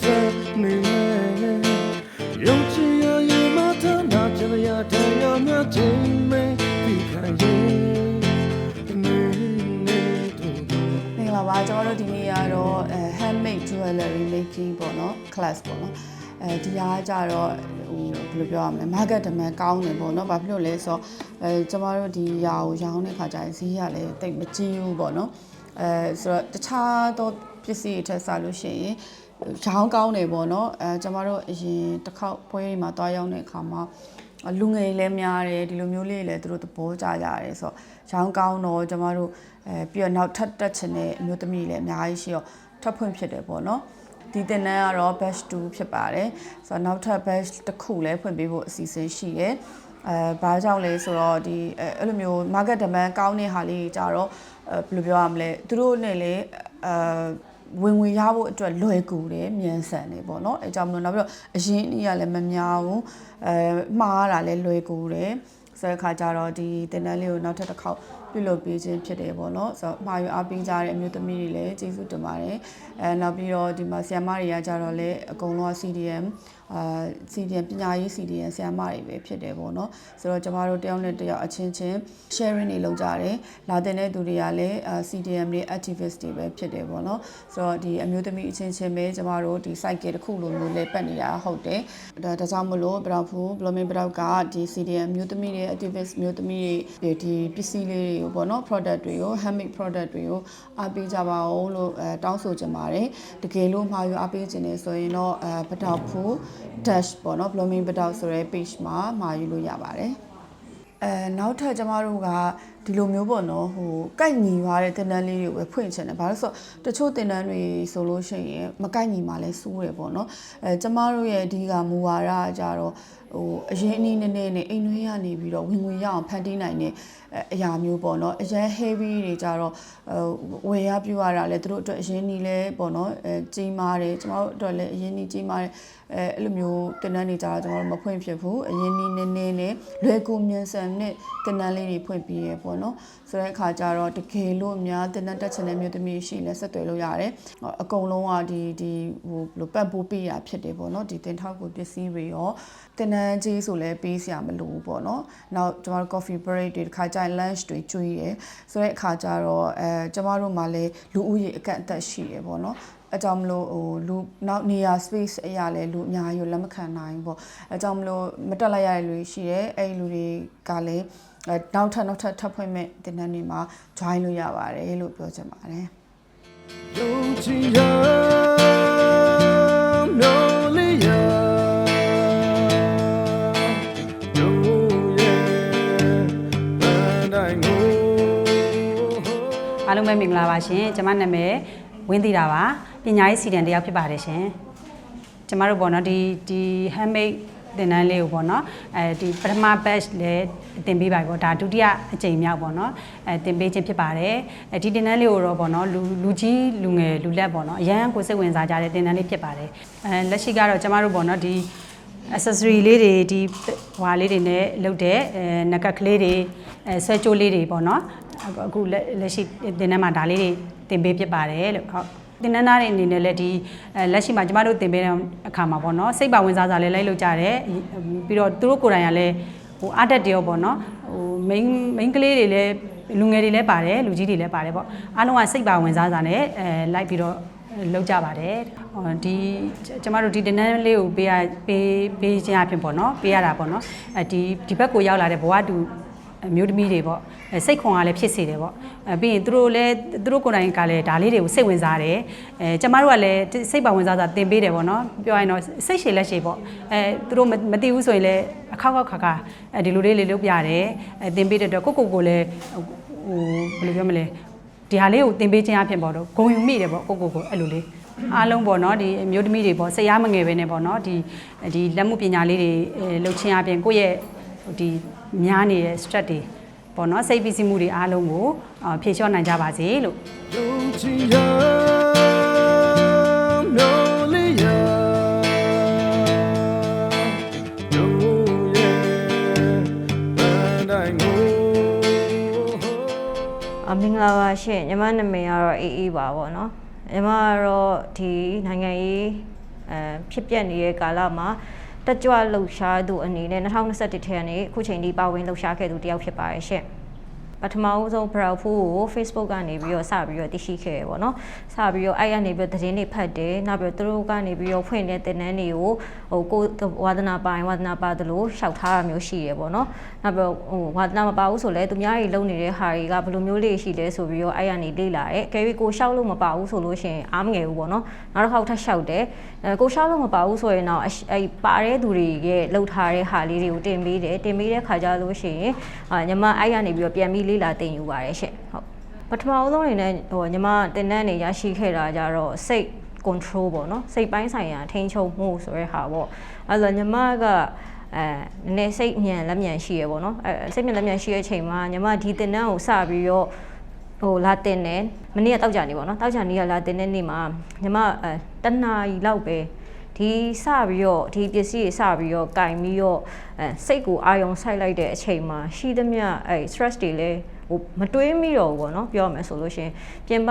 စနေမယ်ယုံကြည်ရရင်မထနာကြရတဲ့ရမြတ်ခြင်းမဲဒီခံရင်နေနေတို့မင်္ဂလာပါကျွန်တော်တို့ဒီနေ့ကတော့အဲ handmade jewelry making ပေါ့နော် class ပေါ့နော်အဲဒီဟာကကြတော့ဟိုဘယ်လိုပြောရမလဲ market demand ကောင်းတယ်ပေါ့နော်ဘာဖြစ်လို့လဲဆိုတော့အဲကျွန်တော်တို့ဒီຢာကိုရောင်းတဲ့ခါကျရင်ဈေးကလည်းတိတ်မကြီးဘူးပေါ့နော် အဲဆိုတော့တခြားသောပစ္စည်းတွေထက်စားလို့ရှိရင်ရောင်းကောင်းတယ်ပေါ့နော်အဲကျွန်တော်တို့အရင်တစ်ခေါက်ပွဲတွေမှာတွားရောက်တဲ့အခါမှာလူငယ်လည်းများတယ်ဒီလိုမျိုးလေးလည်းသူတို့သဘောကျကြတယ်ဆိုတော့ရောင်းကောင်းတော့ကျမတို့အဲပြီးတော့နောက်ထပ်တက်ချင်တဲ့အမျိုးသမီးလည်းအများကြီးရှိတော့ထပ်ဖွင့်ဖြစ်တယ်ပေါ့နော်ဒီတင်နန်းကတော့ batch 2ဖြစ်ပါတယ်ဆိုတော့နောက်ထပ် batch တစ်ခုလည်းဖွင့်ပေးဖို့အစီအစဉ်ရှိတယ် အဲဘာကြောင့်လဲဆိုတော့ဒီအဲအဲ့လိုမျိုး market demand ကောင်းတဲ့ဟာလေးကြတော့အဲဘယ်လိုပြောရမလဲသူတို့နဲ့လည်းအဲဝင်ဝင်ရဖို့အတွက်လွယ်ကူတယ်မြန်ဆန်တယ်ပေါ့နော်အဲကြောင့်မလို့နောက်ပြီးတော့အရင်အနည်းကလည်းမများဘူးအဲမှားရတာလည်းလွယ်ကူတယ်ဆိုတဲ့အခါကျတော့ဒီတင်တန်းလေးကိုနောက်ထပ်တစ်ခေါက်ပြုလုပ်ပေးခြင်းဖြစ်တယ်ပေါ့နော်ဆိုတော့မှာယူအားပေးကြတဲ့အမျိုးသမီးတွေလည်းကျေးဇူးတင်ပါတယ်အဲနောက်ပြီးတော့ဒီမှာဆရာမတွေကကြတော့လည်းအကုန်လုံး CDM အာ CDM ပညာရေး CDM ဆရာမတွေပဲဖြစ်တယ်ပေါ့နော်ဆိုတော့ကျမတို့တယောက်နဲ့တယောက်အချင်းချင်း sharing တွေလုပ်ကြတယ်လာတဲ့တဲ့သူတွေကလည်းအာ CDM တွေ activist တွေပဲဖြစ်တယ်ပေါ့နော်ဆိုတော့ဒီအမျိုးသမီးအချင်းချင်းပဲကျမတို့ဒီ cycle တစ်ခုလိုမျိုးလေးပတ်နေတာဟုတ်တယ်ဒါဒါကြောင့်မလို့ဘရောက်ဖူ blooming ဘရောက်ကဒီ CDM မျိုးသမီးတွေ activist မျိုးသမီးတွေဒီပစ္စည်းလေးတွေကိုပေါ့နော် product တွေကို handmade product တွေကိုအားပေးကြပါဦးလို့အဲတောင်းဆိုချင်ပါတယ်တကယ်လို့မှာယူအားပေးချင်နေဆိုရင်တော့အဲဘတောက်ဖူ dash ပေါ့နော် blooming ဘတောက်ဆိုတဲ့ page မှာမှာယူလို့ရပါတယ်အဲနောက်ထပ်ကျမတို့က ဒီလိုမျိုးပေါ့နော်ဟိုကိုက်ညီသွားတဲ့တင်တန်းလေးတွေကိုပဲဖွင့်ချင်တယ်ဘာလို့ဆိုတော့တချို့တင်တန်းတွေဆိုလို့ရှိရင်မကိုက်ညီမှလဲစိုးတယ်ပေါ့နော်အဲကျမတို့ရဲ့အဓိကမူဝါဒကကြတော့ဟိုအရင်အနည်းနည်းနဲ့အိမ်နှွေးရနေပြီးတော့ဝင်ငွေရအောင်ဖန်တီးနိုင်တဲ့အရာမျိုးပေါ့နော်အရင် heavy တွေကြတော့ဟိုဝယ်ရပြရတာလဲသူတို့အတွက်အရင်နီလဲပေါ့နော်အဲကြီးမားတယ်ကျမတို့အတွက်လည်းအရင်နီကြီးမားတယ်အဲအဲ့လိုမျိုးတင်တန်းတွေကြတော့ကျမတို့မဖွင့်ဖြစ်ဘူးအရင်နီနည်းနည်းနဲ့လွယ်ကူမြန်ဆန်တဲ့တင်တန်းလေးတွေဖွင့်ပြီးရပေါ့နော်ဆိုတဲ့အခါကျတော့တကယ်လို့အများတင်တန်းတက်ချင်တဲ့မျိုးသမီးရှိလဲဆက်သွယ်လို့ရတယ်အကုန်လုံးကဒီဒီဟိုဘယ်လိုပတ်ပိုးပေးရဖြစ်တယ်ပေါ့နော်ဒီတင်ထောက်ကိုပစ္စည်းတွေရောတင်တန်းကြီးဆိုလဲပေးစရာမလိုဘူးပေါ့နော်နောက်ကျမတို့ coffee break တွေတစ်ခါကျရင် lunch တွေကျွေးရယ်ဆိုတဲ့အခါကျတော့အဲကျမတို့မှလည်းလူဦးရေအကန့်အသတ်ရှိရယ်ပေါ့နော်အကြောင်းမလို့ဟိုလူနောက်နေရာ space အရာလဲလူအများကြီးလက်မခံနိုင်ဘူးပေါ့အကြောင်းမလို့မတက်လိုက်ရတဲ့လူရှိတယ်အဲ့ဒီလူတွေကလည်းအဲ နောက်ထပ်နောက်ထပ်ထပ်ဖွင့်မဲ့တင်တန်းတွေမှာ join လို့ရပါတယ်လို့ပြောချင်ပါတယ်ယုံကြည်ရမျိုးလေးရယုံရဲ့ပန်းတိုင်းကိုအားလုံးပဲမင်္ဂလာပါရှင်ကျွန်မနာမည်ဝင်းသီတာပါပညာရေးစီတန်တယောက်ဖြစ်ပါတယ်ရှင်ကျွန်မတို့ပေါ့နော်ဒီဒီ handmade သင်တန်းလေးကိုပေါ့နော်အဲဒီပထမ batch လည်းတင်ပေးပါပြီပေါ့ဒါဒုတိယအကြိမ်မြောက်ပေါ့နော်အဲတင်ပေးခြင်းဖြစ်ပါတယ်အဲဒီသင်တန်းလေးကိုတော့ပေါ့နော်လူလူကြီးလူငယ်လူလက်ပေါ့နော်အရန်ကိုစိတ်ဝင်စားကြတဲ့သင်တန်းလေးဖြစ်ပါတယ်အဲလက်ရှိကတော့ကျွန်မတို့ပေါ့နော်ဒီ accessory လေးတွေဒီဟွာလေးတွေနဲ့လုပ်တဲ့အဲနကတ်ကလေးတွေအဲဆွဲကြိုးလေးတွေပေါ့နော်အခုအခုလက်လက်ရှိတင်ထဲမှာဒါလေးတွေတင်ပေးဖြစ်ပါတယ်လို့ဟုတ် တင်နန်းသားတွေအနေနဲ့လည်းဒီအဲလက်ရှိမှာကျမတို့တင်ပေးတဲ့အခါမှာပေါ့နော်စိတ်ပါဝင်စားစားလေးလိုက်လုပ်ကြတယ်ပြီးတော့သူတို့ကိုယ်တိုင်ကလည်းဟိုအားတက်တရောပေါ့နော်ဟို main main ကလေးတွေလည်းလူငယ်တွေလည်းပါတယ်လူကြီးတွေလည်းပါတယ်ပေါ့အားလုံးကစိတ်ပါဝင်စားစားနဲ့အဲလိုက်ပြီးတော့လောက်ကြပါတယ်ဟောဒီကျမတို့ဒီတနန်းလေးကိုပေးရပေးပေးခြင်းအဖြစ်ပေါ့နော်ပေးရတာပေါ့နော်အဲဒီဒီဘက်ကိုရောက်လာတဲ့ဘဝတူ အမျိုးသမီးတွေပေါ့အဲစိတ်ခွန်အားလည်းဖြစ်စေတယ်ပေါ့အဲပြီးရင်သူတို့လည်းသူတို့ကိုယ်တိုင်ကလည်းဒါလေးတွေကိုစိတ်ဝင်စားတယ်အဲကျမတို့ကလည်းစိတ်ပါဝင်စားစားသင်ပေးတယ်ပေါ့နော်ပြောရင်တော့စိတ်ရှည်လက်ရှည်ပေါ့အဲသူတို့မသိဘူးဆိုရင်လည်းအခောက်ခောက်ခါခါအဲဒီလိုလေးလေးလုပ်ပြတယ်အဲသင်ပေးတဲ့အတွက်ကိုကိုကိုလည်းဟိုဘယ်လိုပြောမလဲဒီဟာလေးကိုသင်ပေးခြင်းအဖြစ်ပေါ့တော့ဂုံယူမိတယ်ပေါ့ကိုကိုကိုအဲ့လိုလေးအားလုံးပေါ့နော်ဒီအမျိုးသမီးတွေပေါ့ဆရာမငယ်ပဲနဲ့ပေါ့နော်ဒီဒီလက်မှုပညာလေးတွေအဲလုပ်ခြင်းအပြင်ကိုယ့်ရဲ့ ဒီများနေတဲ့ stress တွေပေါ့နော်စိတ်ပစ္စည်းမှုတွေအားလုံးကိုအာဖြေလျှော့နိုင်ကြပါစေလို့ယုံကြည်ရမျိုးလေးရယုံရဲ့ပန်းတိုင်းကိုအမင်္ဂလာပါရှင်ညီမနာမည်ကတော့အေးအေးပါဗောနော်ညီမကတော့ဒီနိုင်ငံရေးအဲဖြစ်ပျက်နေတဲ့ကာလမှာ တက်ကြွလှုပ်ရှားသူအနေနဲ့2021ထဲကနေအခုချိန်ထိပါဝင်လှုပ်ရှားခဲ့သူတစ်ယောက်ဖြစ်ပါရဲ့ရှင့် ပထမဦးဆုံး browse ကို Facebook ကနေပြီးတော့စပြီးတော့သိရှိခဲ့ရပေါ့နော်စပြီးတော့အဲ့ကနေပြီးတော့သတင်းတွေဖတ်တယ်နောက်ပြီးတော့သူတို့ကနေပြီးတော့ဖွင့်တဲ့တင်နန်းတွေကိုဟိုကိုဝါသနာပိုင်ဝါသနာပါသလိုရှောက်ထားတာမျိုးရှိရပေါ့နော်နောက်ပြီးတော့ဟိုဝါသနာမပါဘူးဆိုလဲသူများတွေလုံနေတဲ့ဟာတွေကဘယ်လိုမျိုးလေးရှိလဲဆိုပြီးတော့အဲ့ကနေလေ့လာတယ်အကယ်၍ကိုရှောက်လို့မပါဘူးဆိုလို့ရှိရင်အားမငယ်ဘူးပေါ့နော်နောက်တစ်ခါထပ်ရှောက်တယ်အဲကိုရှောက်လို့မပါဘူးဆိုရင်တော့အဲ့ပါတဲ့သူတွေရဲ့လှုပ်ထားတဲ့ဟာလေးတွေကိုတင်ပေးတယ်တင်ပေးတဲ့ခါကြလို့ရှိရင်အာညီမအဲ့ကနေပြီးတော့ပြန်ပြီးလေ့လာသင်ယူပါတယ်ရှင့်ဟုတ်ပထမအဆုံးအနေနဲ့ဟိုညီမတင်တဲ့အနေရရှိခဲ့တာကြတော့စိတ် control ပေါ့နော်စိတ်ပိုင်းဆိုင်ရာထိန်းချုပ်မှုဆိုတဲ့ဟာပေါ့အဲ့တော့ညီမကအဲနည်းနည်းစိတ်ညံလက်ညံရှိရပေါ့နော်အဲစိတ်ညံလက်ညံရှိတဲ့အချိန်မှာညီမဒီတင်တန်းကိုစပြီးတော့ဟိုလာတင်တယ်မနေ့ကတောက်ကြနေပေါ့နော်တောက်ကြနေကလာတင်တဲ့နေ့မှာညီမအဲတနားရီလောက်ပဲ ဒီစပြီးတော့ဒီပစ္စည်းတွေစပြီးတော့ကင်ပြီးတော့အဲစိတ်ကိုအာယုံစိုက်လိုက်တဲ့အချိန်မှာရှိသမျှအဲ stress တွေလည်းဟိုမတွေးမိတော့ဘူးပေါ့နော်ပြောရမယ်ဆိုလို့ရှင်ပြင်ပ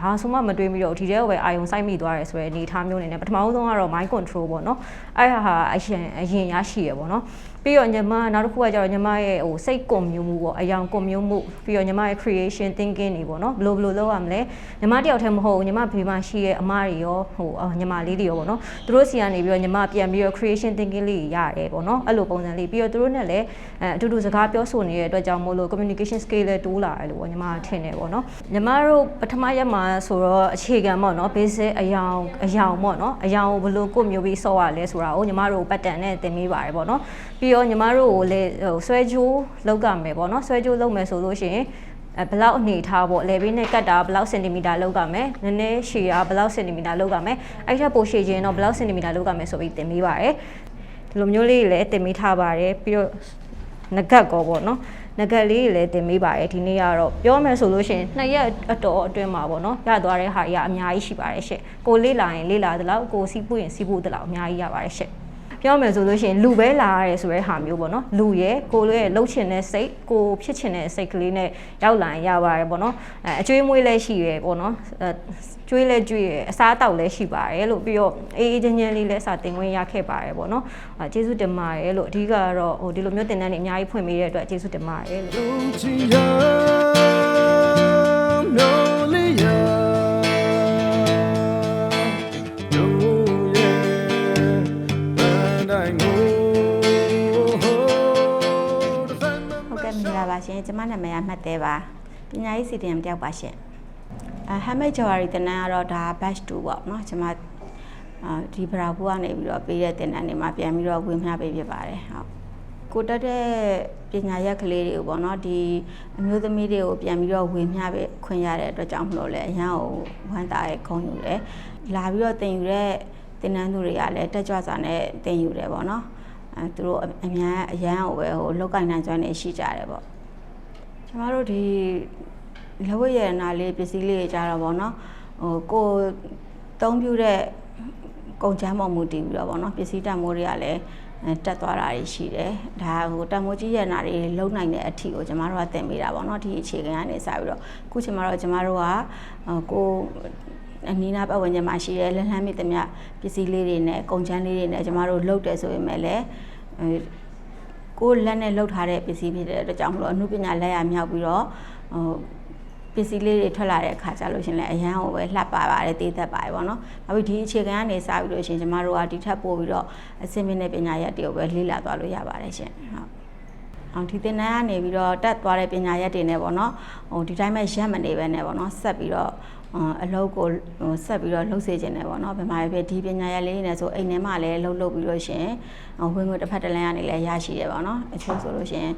ဘာဆိုမှမတွေးမိတော့ဘူးဒီထဲကိုပဲအာယုံစိုက်မိသွားတယ်ဆိုတဲ့အနေအထားမျိုးနေနဲ့ပထမဆုံးကတော့ mind control ပေါ့နော်အဲ့ဟာဟာအရင်အရင်ရရှိရပေါ့နော် ပြီးတော့ညီမနောက်တစ်ခုကကျတော့ညီမရဲ့ဟိုစိတ်ကွန်မြူမှုပေါ့အယောင်ကွန်မြူမှုပြီးတော့ညီမရဲ့ creation thinking တွေပေါ့နော်ဘယ်လိုဘယ်လိုလုပ်ရမလဲညီမတယောက်တည်းမဟုတ်ဘူးညီမဘေးမှာရှိရဲ့အမတွေရောဟိုညီမလေးတွေရောပေါ့နော်သူတို့စီကနေပြီးတော့ညီမပြန်ပြီးတော့ creation thinking လေးရတယ်ပေါ့နော်အဲ့လိုပုံစံလေးပြီးတော့သူတို့နဲ့လည်းအဲအတူတူစကားပြောဆိုနေတဲ့အတွက်ကြောင့်မို့လို့ communication skill လည်းတိုးလာတယ်လို့ပေါ့ညီမထင်တယ်ပေါ့နော်ညီမတို့ပထမရက်မှာဆိုတော့အခြေခံပေါ့နော် basic အယောင်အယောင်ပေါ့နော်အယောင်ကိုဘယ်လိုကိုမျိုးပြီးဆော့ရလဲဆိုတာကိုညီမတို့ပတ်တန်နဲ့သင်ပေးပါတယ်ပေါ့နော်ပြီးတော့ညီမတို့ကိုလည်းဟိုဆွဲကြိုးလောက်ကမယ်ပေါ့နော်ဆွဲကြိုးလုပ်မယ်ဆိုလို့ရှိရင်အဲဘလောက်အနေထားပေါ့ level နဲ့ကတ်တာဘလောက်စင်တီမီတာလောက်ကမယ်နည်းနည်းရှည်တာဘလောက်စင်တီမီတာလောက်ကမယ်အဲ့ထက်ပိုရှည်ခြင်းတော့ဘလောက်စင်တီမီတာလောက်ကမယ်ဆိုပြီးသင်ပေးပါတယ်ဒီလိုမျိုးလေးတွေလည်းသင်ပေးထားပါတယ်ပြီးတော့ငကတ်ကောပေါ့နော်ငကတ်လေးတွေလည်းတင်ပေးပါတယ်ဒီနေ့ကတော့ပြောမယ်ဆိုလို့ရှိရင်နှစ်ရက်အတော်အတွင်းမှာပေါ့နော်ရသွားတဲ့ဟာကြီးကအများကြီးရှိပါတယ်ရှင့်ကိုလေးလာရင်လေးလာသလောက်ကိုစီးပူရင်စီးပူသလောက်အများကြီးရပါတယ်ရှင့် ပြောမယ်ဆိုလို့ရှိရင်လူပဲလာရတယ်ဆိုတဲ့ဟာမျိုးပေါ့နော်လူရဲ့ကိုလိုရဲ့လှုပ်ချင်တဲ့စိတ်ကိုဖြစ်ချင်တဲ့စိတ်ကလေးနဲ့ရောက်လာရင်ရပါတယ်ပေါ့နော်အဲအကျွေးမွေးလည်းရှိရယ်ပေါ့နော်အဲကျွေးလဲကျွေးရယ်အစားအသောက်လည်းရှိပါတယ်လို့ပြီးတော့အေးအေးချမ်းချမ်းလေးလည်းစာတင်ခွင့်ရခဲ့ပါတယ်ပေါ့နော်အဲကျေးဇူးတင်ပါတယ်လို့အဓိကကတော့ဟိုဒီလိုမျိုးတင်တန်းတွေအများကြီးဖွင့်ပေးတဲ့အတွက်ကျေးဇူးတင်ပါတယ်လို့ မင်္ဂလာပါရှင်ကျမနာမည်ကမှတ်သေးပါပညာရေးစီတန်တယောက်ပါရှင်အဲဟမ်မိတ်ဂျဝါရီတနန်းကတော့ဒါ batch 2ပေါ့နော်ကျမအာဒီဘရာဘူးကနေပြီးတော့ပေးတဲ့တင်တန်းတွေမှာပြန်ပြီးတော့ဝင်မျှပေးဖြစ်ပါတယ်ဟုတ်ကိုတက်တဲ့ပညာရက်ကလေးတွေကိုပေါ့နော်ဒီအမျိုးသမီးတွေကိုပြန်ပြီးတော့ဝင်မျှပေးခွင့်ရတဲ့အတွက်ကြောင့်မလို့လဲအရန်ကိုဝမ်းသာရဲ့ခုံယူတယ်လာပြီးတော့တင်ယူတဲ့တင်တန်းသူတွေကလည်းတက်ကြွစွာနဲ့တင်ယူတယ်ပေါ့နော် အဲသူတို့အများအရန်ကိုပဲဟိုလောက်ကင်နိုင်ကျွမ်းနေရှိကြတယ်ပေါ့ကျမတို့ဒီလက်ဝတ်ရတနာလေးပစ္စည်းလေးတွေကြတော့ဗောနော်ဟိုကိုတုံးပြတဲ့ကုန်ချမ်းပေါ်မူတည်ပြီးတော့ဗောနော်ပစ္စည်းတန်မိုးတွေကလည်းအဲတက်သွားတာတွေရှိတယ်ဒါဟိုတန်မိုးကြီးရတနာတွေလုံနိုင်တဲ့အထီကိုကျမတို့ကသင်ပေးတာဗောနော်ဒီအခြေခံကနေစပြီးတော့အခုချိန်မှာတော့ကျမတို့ကဟိုကို အနီးနားပတ်ဝန်းကျင်မှာရှိတဲ့လက်လန်းမိသမျှပစ္စည်းလေးတွေနဲ့ကုန်ချမ်းလေးတွေနဲ့ကျမတို့လုပ်တယ်ဆိုပေမဲ့လည်းအဲကိုယ်လက်နဲ့လှုပ်ထားတဲ့ပစ္စည်းဖြစ်တဲ့အတွက်ကြောင့်မလို့အမှုပညာလက်ရမြောက်ပြီးတော့ဟိုပစ္စည်းလေးတွေထွက်လာတဲ့အခါကျလို့ရှရင်လည်းအရန်ကိုပဲလှပ်ပါပါတယ်တေးသက်ပါတယ်ပေါ့နော်။နောက်ပြီးဒီအခြေခံကနေစပြီးလို့ရှရင်ကျမတို့ကဒီထက်ပို့ပြီးတော့အစင်းမြင့်တဲ့ပညာရက်တွေကိုပဲလေ့လာသွားလို့ရပါတယ်ရှင်။ဟုတ်။အောင်ဒီသင်တန်းကနေပြီးတော့တက်သွားတဲ့ပညာရက်တွေနဲ့ပေါ့နော်။ဟိုဒီတိုင်းမဲ့ရက်မနေပဲနဲ့ပေါ့နော်။ဆက်ပြီးတော့ အလုပ်ကိုဟိုဆက်ပြီးတော့လှုပ်စေခြင်းနဲ့ပေါ့နော်။ဘယ်မှာပဲဒီပညာရက်လေးတွေနဲ့ဆိုအိမ်ထဲမှာလည်းလှုပ်လှုပ်ပြီးလို့ရှင်ဝင်ငွေတစ်ဖက်တစ်လမ်းကနေလည်းရရှိရပါတော့။အချို့ဆိုလို့ရှင်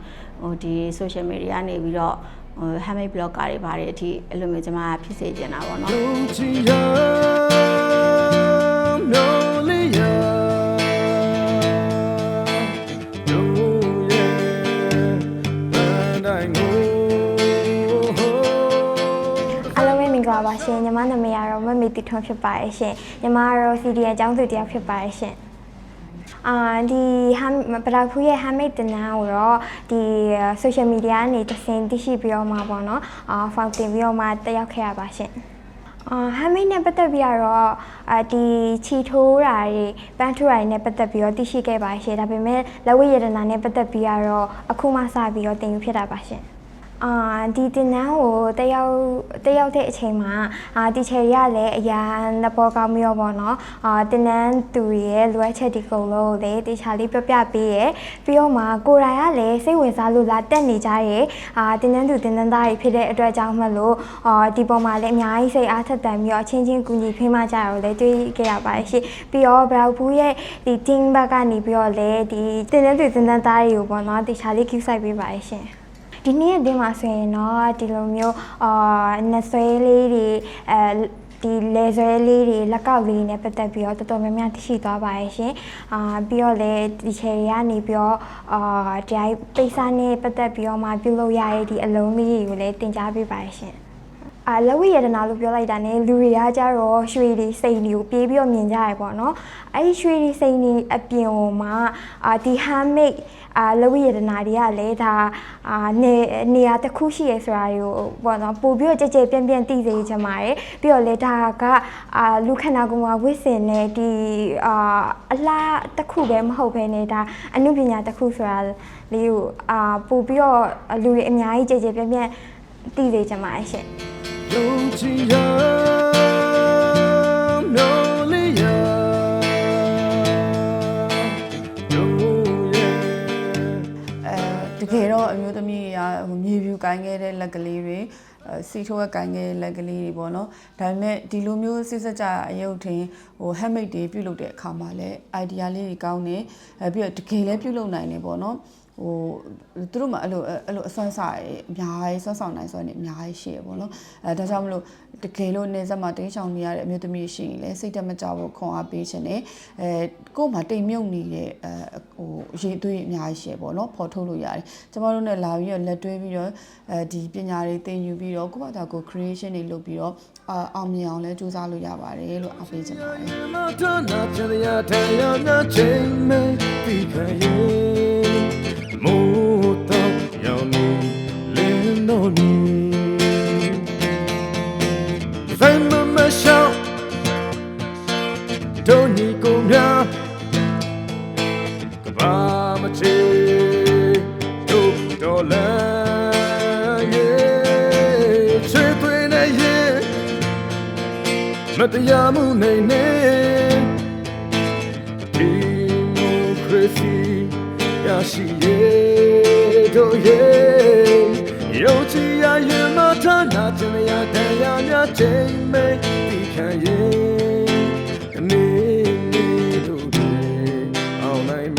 ဟိုဒီ social media ကနေပြီးတော့ဟို handmade blogger တွေဘာတွေအထိအဲ့လိုမျိုးကျွန်မဖြစ်စေချင်တာပေါ့နော် ည်ကတော့မမေတီထွန်းဖြစ်ပါရဲ့ရှင်ညီမကတော့ CDN အကြောင်းသူတစ်ယောက်ဖြစ်ပါရဲ့ရှင်အာဒီဟမ်ပရာဖူရဲ့ handmade တင်နာကိုတော့ဒီ social media ကနေတစင်သိရှိပြီးတော့မှာပေါ့နော်အာ found တင်ပြီးတော့မှတက်ရောက်ခဲ့ရပါရှင်အာဟမ်မိတ်နဲ့ပတ်သက်ပြီးတော့အာဒီချီထိုးတာတွေပန်းထိုးတာတွေနဲ့ပတ်သက်ပြီးတော့သိရှိခဲ့ပါရှင်ဒါပေမဲ့လက်ဝိရတနာနဲ့ပတ်သက်ပြီးတော့အခုမှစပြီးတော့တင်ယူဖြစ်တာပါရှင် အာဒီတင်နန်းကိုတက်ရောက်တက်ရောက်တဲ့အချိန်မှာအာတီချယ်ရလည်းအရန်သဘောကောင်းပြီးတော့ပေါ့နော်အာတင်နန်းသူတွေရဲ့လိုအပ်ချက်ဒီကုံလို့လေတေချာလေးပြပြပေးရယ်ပြီးတော့မှကိုယ်တိုင်ကလည်းစိတ်ဝင်စားလို့လာတက်နေကြရဲ့အာတင်နန်းသူတင်နန်းသားတွေဖြစ်တဲ့အတွက်ကြောင့်မလို့အာဒီပေါ်မှာလည်းအများကြီးစိတ်အားထက်သန်ပြီးတော့အချင်းချင်းကူညီဖိမကြရတော့လည်းတွေ့ခဲ့ရပါတယ်ရှင်ပြီးတော့ဘရောက်ဘူးရဲ့ဒီ team ဘက်ကနေပြီးတော့လည်းဒီတင်နန်းသူတင်နန်းသားတွေကိုပေါ့နော်တေချာလေး keep ဆိုင်ပေးပါတယ်ရှင် ဒီနေ့အတင်းမှာဆိုရင်တော့ဒီလိုမျိုးအာနှဆွဲလေးတွေအဲဒီလေဆွဲလေးတွေလက်ကောက်လေးနဲ့ပတ်သက်ပြီးတော့တော်တော်များများသိရှိသွားပါရဲ့ရှင်အာပြီးတော့လည်းဒီချယ်တွေကနေပြီးတော့အာဒီပိတ်စာနဲ့ပတ်သက်ပြီးတော့မှပြုလုပ်ရတဲ့ဒီအလုံးလေးတွေကိုလည်းတင် जा ပေးပါရဲ့ရှင် အာလက်ဝိရတနာလို့ပြောလိုက်တာ ਨੇ လူတွေကကြတော့ရွှေတွေစိန်တွေကိုပြေးပြီးတော့မြင်ကြရပေါ့နော်အဲ့ဒီရွှေတွေစိန်တွေအပြင်ဟိုမှာအာဒီ handmade အာလက်ဝိရတနာတွေကလည်းဒါအာနေနေရာတစ်ခုရှိရဆိုတာတွေကိုပေါ့နော်ပို့ပြီးတော့ကြဲကြဲပြန့်ပြန့်သိစေချင်ပါတယ်ပြီးတော့လေဒါကအာလူခန္ဓာကိုယ်မှာဝိစင်နဲ့ဒီအာအလားတစ်ခုပဲမဟုတ်ဘဲနဲ့ဒါအနုပညာတစ်ခုဆိုတာလေးကိုအာပို့ပြီးတော့လူတွေအများကြီးကြဲကြဲပြန့်ပြန့်သိစေချင်ပါတယ်ရှင် ယုံကြည်ရမျောလင်းရယုံရဲ့အဲတကယ်တော့အမျိုးသမီးတွေကဟိုမြေပြူကိုင်းခဲ့တဲ့လက်ကလေးတွေအဲစီထိုးကကိုင်းခဲ့တဲ့လက်ကလေးတွေပေါ့နော်ဒါပေမဲ့ဒီလိုမျိုးစစ်စက်ကြအယုတ်ထင်ဟို handmade တွေပြုလုပ်တဲ့အခါမှာလည်း idea လေးတွေကောင်းတယ်အဲပြီးတော့တကယ်လည်းပြုလုပ်နိုင်တယ်ပေါ့နော် ဟိုသူတို့မှအဲ့လိုအဲ့လိုအစွမ်းစားရအများကြီးစွမ်းဆောင်နိုင်စွမ်းနေအများကြီးရှိရပေါ့နော်အဲဒါကြောင့်မလို့တကယ်လို့နေဆက်မှာတင်းချောင်နေရတဲ့အမျိုးသမီးရှိရင်လည်းစိတ်တက်မကြဖို့ခွန်အားပေးခြင်းနဲ့အဲကို့မှာတိမ်မြုပ်နေတဲ့အဲဟိုရေသွေးအများကြီးရှိရပေါ့နော်ဖော်ထုတ်လို့ရတယ်ကျမတို့နဲ့လာပြီးတော့လက်တွဲပြီးတော့အဲဒီပညာတွေသင်ယူပြီးတော့ကိုယ့်ဘာသာကို creation တွေလုပ်ပြီးတော့အာအောင်မြင်အောင်လဲစူးစမ်းလို့ရပါတယ်လို့အားပေးချင်ပါတယ် မထနာချင်ရတဲ့ရနာချင်းမဲဒီခရေမို့တော့ရောင်နေလင်းတော့နေဖမ်းမမရှောင်းတို့ညီကိုများကဘာမချေတို့တော်လန်ရဲ့ချွေသွေးနဲ့ရဲ့မတရားမှုနိုင်နေဒီမိုကရေစီရရှိရဲ့ တို့ရဲ့ရုပ်ချီရရင်မထနာချင်ရတရားများချိန်မဲ့ဒီခံရဲ့အနေနဲ့တို့ရဲ့အောင်နိုင်မ